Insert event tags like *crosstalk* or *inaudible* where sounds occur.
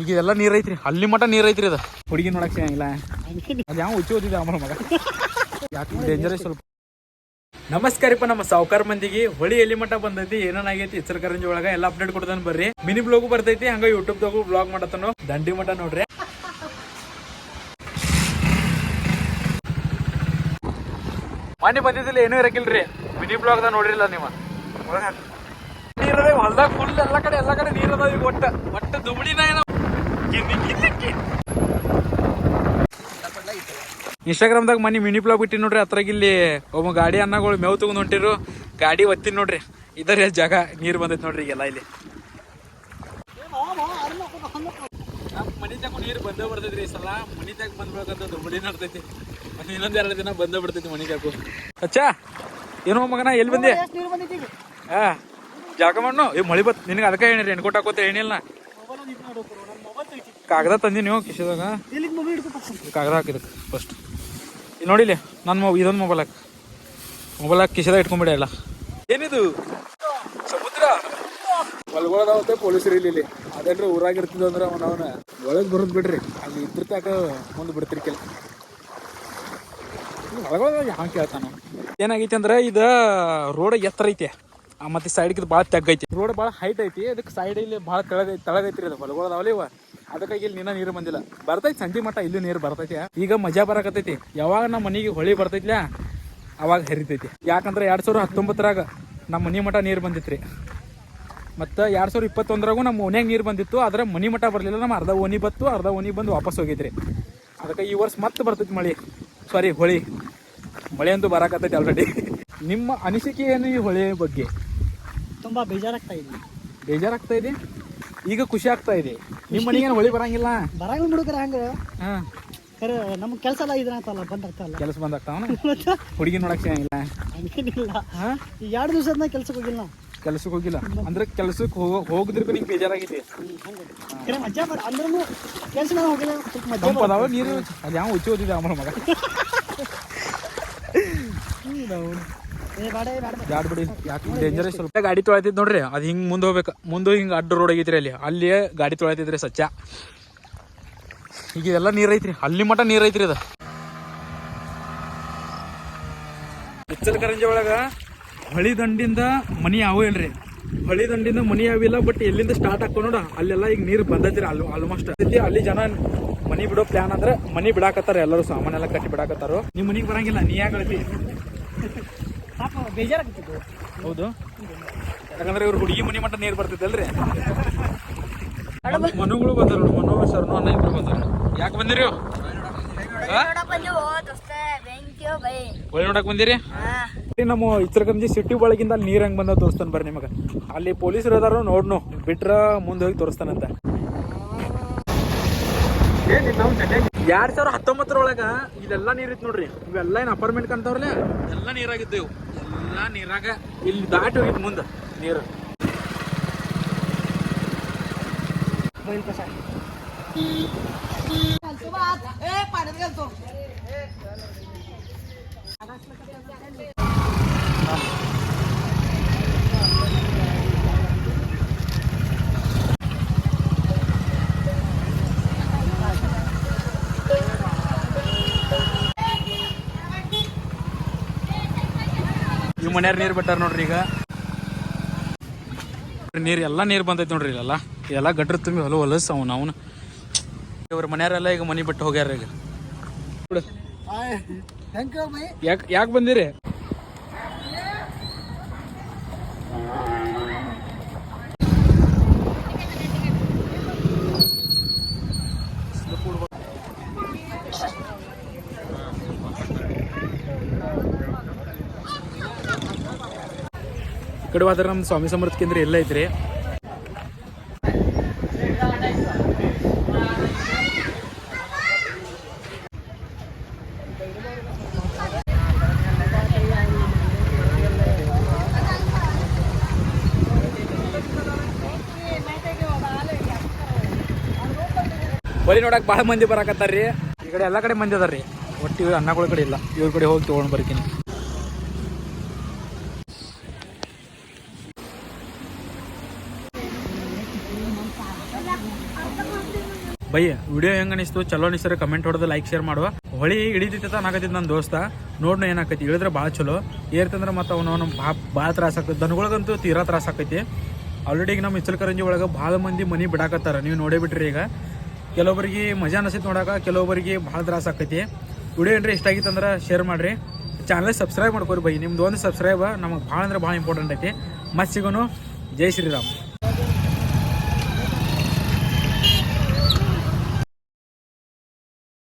ಈಗ ಇದೆಲ್ಲ ನೀರ್ ಐತ್ರಿ ಅಲ್ಲಿ ಮಟ ನೀರ್ ಐತ್ರಿ ಅದ ಹುಡುಗಿ ನೋಡಕ್ ಸಿಗಂಗಿಲ್ಲ ಅದ್ ಯಾವ ಹುಚ್ಚಿ ಓದಿದೆ ಅಮ್ಮ ಮಗ? ಯಾಕೆ ಡೇಂಜರಸ್ ಸ್ವಲ್ಪ. ನಮಸ್ಕಾರಪ್ಪ ನಮ್ಮ ಸಾವುಕಾರ ಮಂದಿಗೆ. ಹೊಳಿ ಎಲ್ಲಿ ಮಠ ಬಂದೈತಿ ಏನೇನಾಗೈತಿ ಕರಂಜಿ ಒಳಗ ಎಲ್ಲ ಅಪ್ಡೇಟ್ ಕೊಡ್ತಾನ ಬರ್ರಿ. ಮಿನಿ ಬ್ಲಾಗು ಬರ್ತೈತಿ, ಹಂಗ ಯೂಟ್ಯೂಬ್ ದಾಗು ಬ್ಲಾಗ್ ಮಾಡತ್ತನು? ದಂಡಿ ಮಠ ನೋಡ್ರಿ. ಮನೆ ಬಂದಿದ್ದಿಲ್ಲ, ಏನೂ ಇರಕಿಲ್ರಿ. ಮಿನಿ ಬ್ಲಾಗ್ ದಾಗ ನೋಡ್ರಿಲ್ಲ ನೀವು. ನೀರದ ಹೊಲ್ದಾಗ ಫುಲ್ ಎಲ್ಲ ಕಡೆ ಎಲ್ಲ ಕಡೆ ನೀರ್ ಅದಾವ ಈಗ ಒಟ್ಟ. ಒಟ್ಟ ದುಬಳಿನ ಏನೋ. ಇನ್ಸ್ಟಾಗ್ರಾಮ್ದಾಗ ಮನಿ ಮಿನಿ ಬ್ಲಾಗ್ ಬಿಟ್ಟಿ ನೋಡ್ರಿ, ಅದ್ರಾಗ ಇಲ್ಲಿ ಒಬ್ಬ ಗಾಡಿ ಅನ್ನಗಳು ಮೇವು ತಗೊಂಡ್ ಹೊಂಟಿರು. ಗಾಡಿ ಒತ್ತೀನಿ ನೋಡ್ರಿ, ಇದರ ಜಾಗ ನೀರ್ ಬಂದೈತಿ ನೋಡ್ರಿ ಈಗೆಲ್ಲ ಇಲ್ಲಿ. ಮನಿದಾಗ ನೀರು ಬಂದೇ ಬರ್ತೈತ್ರಿ ಈ ಸಲ. ಮನಿದಾಗ ತಗ ಬಂದ್ಬೇಕಂತ ದುಬಳಿ ನಡ್ತೈತಿ. ಇನ್ನೊಂದ್ ಎರಡು ದಿನ ಬಂದೇ ಬಿಡ್ತೈತಿ ಮನಿದಾಗು ಅಚ್ಚಾ, ಏನೋ ಮಗನ, ಎಲ್ಲಿ ಬಂದೆ? ಹಾ ಜಾಗ ಮಣ್ಣು ಏ, ಮಳಿ ಬತ್, ನಿನಗೆ ಅದಕ್ಕೆ ಏನಿರಿ ಎಣ್ಕೊಟ್ ಹಾಕೋತ ಏನಿಲ್ಲ ಕಾಗದ ತಂದೀನಿ ನೀವು ಕಿಶದಾಗ ಕಾಗದ ಹಾಕಿದಕ್ಕೆ ಫಸ್ಟ್ ಇಲ್ಲಿ ನೋಡಿಲಿ ನನ್ನ ಮೊಬೈಲ್ ಇದೊಂದು ಮೊಬೈಲ್ ಹಾಕಿ. ಮೊಬೈಲ್ ಹಾಕಿ ಕಿಶದಾಗ ಇಟ್ಕೊಂಡ್ಬಿಡ ಎಲ್ಲ. ಏನಿದು? ಸಮುದ್ರ? ಹೊಲ್ಗೊಳದಾವತ್ತೆ ಪೊಲೀಸರು ಇಲ್ಲಿ ಇಲ್ಲಿ. ಅದೇನ್ರಿ ಊರಾಗಿರ್ತಿದ್ದು ಅಂದ್ರೆ ಅವನ ಅವನ. ಒಳಗೆ ಬರೋದು ಬಿಡ್ರಿ. ಅಲ್ಲಿ ಇದ್ರತಾಕ ಮುಂದೆ ಬಿಡ್ತಿರ್ಕಿಲ್ಲ. ಒಳಗೊಳದಾಗ ಯಾವ ಕೇಳ್ತಾನ. ಏನಾಗೈತಿ ಅಂದ್ರೆ ಇದು ರೋಡ್ ಎತ್ತರ ಐತೆ. ಆ, ಮತ್ತೆ ಸೈಡ್ಗೆ ಇದು ಭಾಳ ತೆಗ್ಗೈತಿ. ರೋಡ್ ಭಾಳ ಹೈಟ್ ಐತಿ ಅದಕ್ಕೆ ಸೈಡ್ ಇಲ್ಲಿ ಭಾಳ ತೆಳಗೈತಿ ರೀ ಅದು. ಹೊಲಗಳದಾವಲ್ಲ ಇವ. ಅದಕ್ಕಾಗಿ ಇಲ್ಲಿ ನಿನ್ನ ನೀರು ಬಂದಿಲ್ಲ. ಬರ್ತೈತಿ ಸಂಜೆ ಮಟ್ಟ ಇಲ್ಲಿ ನೀರು ಬರ್ತೈತಿ. ಈಗ ಮಜಾ ಬರಕತ್ತೈತಿ. ಯಾವಾಗ ನಮ್ಮ ಮನೆಗೆ ಹೊಳಿ ಬರ್ತೈತಿಲ್ಲ ಅವಾಗ ಹರಿತೈತಿ. ಯಾಕಂದ್ರೆ ಎರಡು ಸಾವಿರ ಹತ್ತೊಂಬತ್ತರಾಗ ನಮ್ಮ ಮನೆ ಮಠ ನೀರು ಬಂದಿತ್ತು ಮತ್ತು ಎರಡು ಸಾವಿರ ಇಪ್ಪತ್ತೊಂದರಾಗೂ ನಮ್ಮ ಓನ್ಯಾಗ ನೀರು ಬಂದಿತ್ತು. ಆದ್ರೆ ಮನೆ ಮಠ ಬರಲಿಲ್ಲ. ನಮ್ಮ ಅರ್ಧ ಓನಿ ಬತ್ತು ಅರ್ಧ ಓನಿ ಬಂದು ವಾಪಸ್ ಹೋಗಿದ್ರಿ ಅದಕ್ಕೆ ಈ ವರ್ಷ ಮತ್ತೆ ಬರ್ತೈತಿ ಮಳೆ. ಸಾರಿ ಹೊಳಿ. ಮಳೆ ಅಂತೂ ಬರಕತ್ತೈತಿ ಆಲ್ರೆಡಿ ನಿಮ್ಮ ಅನಿಸಿಕೆ ಏನು ಈ ಹೊಳೆ ಬಗ್ಗೆ? ತುಂಬಾ ಬೇಜಾರಾಗ್ತಾ ಇದೆ. ಬೇಜಾರಾಗ್ತಾ ಇದೆ? ಈಗ ಖುಷಿ ಆಗ್ತಾ ಇದೆ. ನಿಮ್ಮ ಮನೆಗೆ ಹೊಳಿ ಬರಂಗಿಲ್ಲ? ಬರಂಗಿಲ್ಲ ಹುಡುಗರ ಹಂಗ. ಹಾಂ. ಖರೆ ನಮ್ಗೆ ಕೆಲಸ ಎಲ್ಲ ಇದ್ರ ಅಂತಲ್ಲ ಬಂದಾಗ್ತಲ್ಲ ಕೆಲಸ ಬಂದಾಗ್ತಾವನ *laughs* ಹುಡುಗಿ ನೋಡಕ್ ಸಿಗಂಗಿಲ್ಲ ಹಂಗೇನಿಲ್ಲ. ಹಾಂ? ಈ ಎರಡು ದಿವಸದ ಕೆಲ್ಸಕ್ಕೆ ಹೋಗಿಲ್ಲ ಕೆಲ್ಸಕ್ಕೆ ಹೋಗಿಲ್ಲ? ಅಂದ್ರೆ ಕೆಲ್ಸಕ್ಕೆ ಹೋಗ ಹೋಗಿದ್ರಿಗೂ ನಿಂಗೆ ಬೇಜಾರಾಗಿದೆ? ಮಜಾ ಬರ ಅಂದ್ರೂ ಕೆಲಸ ಹೋಗಿಲ್ಲ ಸ್ವಲ್ಪ ಮಜಾ ನೀರು ಅದು ಯಾವ ಹುಚ್ಚಿ ಓದಿದೆ ಮಗ? *laughs* ಸ್ವಲ್ಪ ಗಾಡಿ ತೊಳೆತಿದ್ ನೋಡ್ರಿ, ಅದು ಹಿಂಗೆ ಮುಂದೆ ಹೋಗ್ಬೇಕು. ಮುಂದೆ ಹಿಂಗೆ ಅಡ್ಡ ರೋಡ್ ಆಗೈತ್ರಿ ಅಲ್ಲಿ. ಅಲ್ಲಿ ಗಾಡಿ ತೊಳೆತಿದ್ರಿ ಸಚ್ಚ. ಈಗ ಇದೆಲ್ಲ ನೀರ್ ಐತ್ರಿ. ಅಲ್ಲಿ ಮಟ ನೀರ್ ಐತ್ರಿ ಅದು ಎಚ್ಚಲ್ ಕರಂಜಿ ಒಳಗ ಹೊಳಿ ದಂಡಿಂದ ಮನಿ ಯಾವ ಇಲ್ರಿ ಹೊಳಿ ದಂಡಿಂದ ಮನಿ ಯಾವಿಲ್ಲ ಬಟ್ ಎಲ್ಲಿಂದ ಸ್ಟಾರ್ಟ್ ಹಾಕೋ ನೋಡ. ಅಲ್ಲೆಲ್ಲ ಈಗ ನೀರು ಬಂದೈತ್ರಿ ಅಲ್ಲಿ ಆಲ್ಮೋಸ್ಟ್ ಅಲ್ಲಿ ಜನ ಮನಿ ಬಿಡೋ ಪ್ಲಾನ್ ಅಂದ್ರೆ ಮನಿ ಬಿಡಾಕತ್ತಾರ ಎಲ್ಲರೂ, ಸಾಮಾನೆಲ್ಲ ಕಟ್ಟಿ ಬಿಡಾಕತ್ತಾರ. ನಿಮ್ ಮನಿಗೆ ಬರಂಗಿಲ್ಲ, ನೀ ಯಾಕೆ ಬೇಜಾರಾಗ್ತಿತ್ತು. ಹೌದು. ಯಾಕಂದ್ರೆ ಇವ್ರು ಹುಡುಗಿ ಮನಿ ಮಟ್ಟ ನೀರು ಬರ್ತೈತಲ್ರಿ ಮನುಗಳು ಬಂದಾರ ನೋಡಿ ಮನು ಸರ್ ಅನ್ನ ಬಂದ್ರ ಬಂದಾರ. ಯಾಕೆ ಬಂದಿರಿ ಹೊಳೆ ನೋಡಕ್ ಬಂದಿರಿ? ನಮ್ಮ ಇತ್ರಕಂಜಿ ಸಿಟಿ ಒಳಗಿಂದ ಅಲ್ಲಿ ನೀರ್ ಹಂಗ್ ಬಂದ ತೋರಿಸ್ತಾನೆ ಬರ್ರಿ ನಿಮಗ. ಅಲ್ಲಿ ಪೊಲೀಸರು ಅದಾರ ನೋಡ್ನು. ಬಿಟ್ರ ಮುಂದೆ ಹೋಗಿ ತೋರಿಸ್ತಾನಂತ. ಎರಡ್ ಸಾವಿರ ಹತ್ತೊಂಬತ್ತರೊಳಗ ಇದೆಲ್ಲ ನೀರಿತ್ತು ನೋಡ್ರಿ. ಇವೆಲ್ಲ ಏನ್ ಅಪಾರ್ಟ್ಮೆಂಟ್ ಕಂತವ್ರಲ್ಲ ಎಲ್ಲ ನೀರಾಗಿದ್ದು ಇವು ಎಲ್ಲ ನೀರಾಗ ಇಲ್ಲಿ ದಾಟಿ ಹೋಗಿದ್ ಮುಂದ ನೀರು. ಮನ್ಯಾರ ನೀರ್ ಬಿಟ್ಟಾರ ನೋಡ್ರಿ ಈಗ. ನೀರ್ ಎಲ್ಲಾ ನೀರ್ ಬಂದೈತೆ ನೋಡ್ರಿ ಇಲ್ಲ ಎಲ್ಲ ಗಡ್ರ ತುಂಬಿ ಹೊಲ ಹೊಲಸ್ ಅವನು ಅವನು ಇವ್ರ ಮನೆಯವರೆಲ್ಲ ಈಗ ಮನಿ ಬಿಟ್ಟು ಹೋಗ್ಯಾರ ಈಗ. ಯಾಕೆ ಬಂದಿರಿ? ಕಡೆ ನಮ್ಮ ಸ್ವಾಮಿ ಸಮರ್ಥ ಕೇಂದ್ರ ಎಲ್ಲ ಐತ್ರಿ. ಬರೀ ನೋಡಕ್ ಭಾಳ ಮಂದಿ ಬರಾಕತ್ತಾರ್ರಿ. ಈ ಕಡೆ ಎಲ್ಲ ಕಡೆ ಮಂದಿ ಅದಾರ್ರಿ. ಒಟ್ಟು ಇವ್ರ ಅನ್ನಗಳ ಕಡೆ ಇಲ್ಲ. ಇವ್ರ ಕಡೆ ಹೋಗಿ ತಗೊಂಡ್ ಬರ್ತೀನಿ. ಬೈ, ವಿಡಿಯೋ ಹೆಂಗ ಅನಿಸ್ತು? ಚಲೋ ಅನಿಸ್ತಾರೆ ಕಮೆಂಟ್ ಹೊಡೆದು ಲೈಕ್ ಶೇರ್ ಮಾಡುವ. ಹೊಳಿ ಹಿಡಿದಿತ್ತ ನಾಗತ್ತಿದ್ ನನ್ನ ದೋಸ್ತ. ನೋಡ್ನು ಏನಾಕೈತಿ, ಇಳಿದ್ರೆ ಭಾಳ ಚಲೋ. ಏರ್ತಂದ್ರೆ ಮತ್ತೆ ಅವನು ಭಾಳ ಭಾಳ ತ್ರಾಸ ಆಕೈತಿ ದನಗಳಿಗಂತೂ ತೀರಾ ತ್ರಾಸ ಆಕೈತಿ ಆಲ್ರೆಡಿ ಈಗ ನಮ್ಮ ಇಚಲಕರಂಜಿ ಒಳಗೆ ಭಾಳ ಮಂದಿ ಮನೆ ಬಿಡಾಕತ್ತಾರ. ನೀವು ನೋಡೇ ಬಿಟ್ರಿ ಈಗ. ಕೆಲವೊಬ್ಬರಿಗೆ ಮಜಾ ಅನಿಸೈತಿ ನೋಡಾಕ ಕೆಲವೊಬ್ಬರಿಗೆ ಭಾಳ ತ್ರಾಸ ಆಕೈತಿ ವಿಡಿಯೋ ಏನ್ರಿ ಇಷ್ಟ ಆಗಿತ್ತು ಅಂದ್ರೆ ಶೇರ್ ಮಾಡಿರಿ. ಚಾನಲ್ ಸಬ್ಸ್ಕ್ರೈಬ್ ಮಾಡ್ಕೊರಿ ಬೈ. ನಿಮ್ದು ಒಂದು ಸಬ್ಸ್ಕ್ರೈಬ್ ನಮಗೆ ಭಾಳ ಅಂದ್ರೆ ಭಾಳ ಇಂಪಾರ್ಟೆಂಟ್ ಐತಿ. ಮತ್ತೆ ಸಿಗೋನು. ಜೈ ಶ್ರೀರಾಮ್.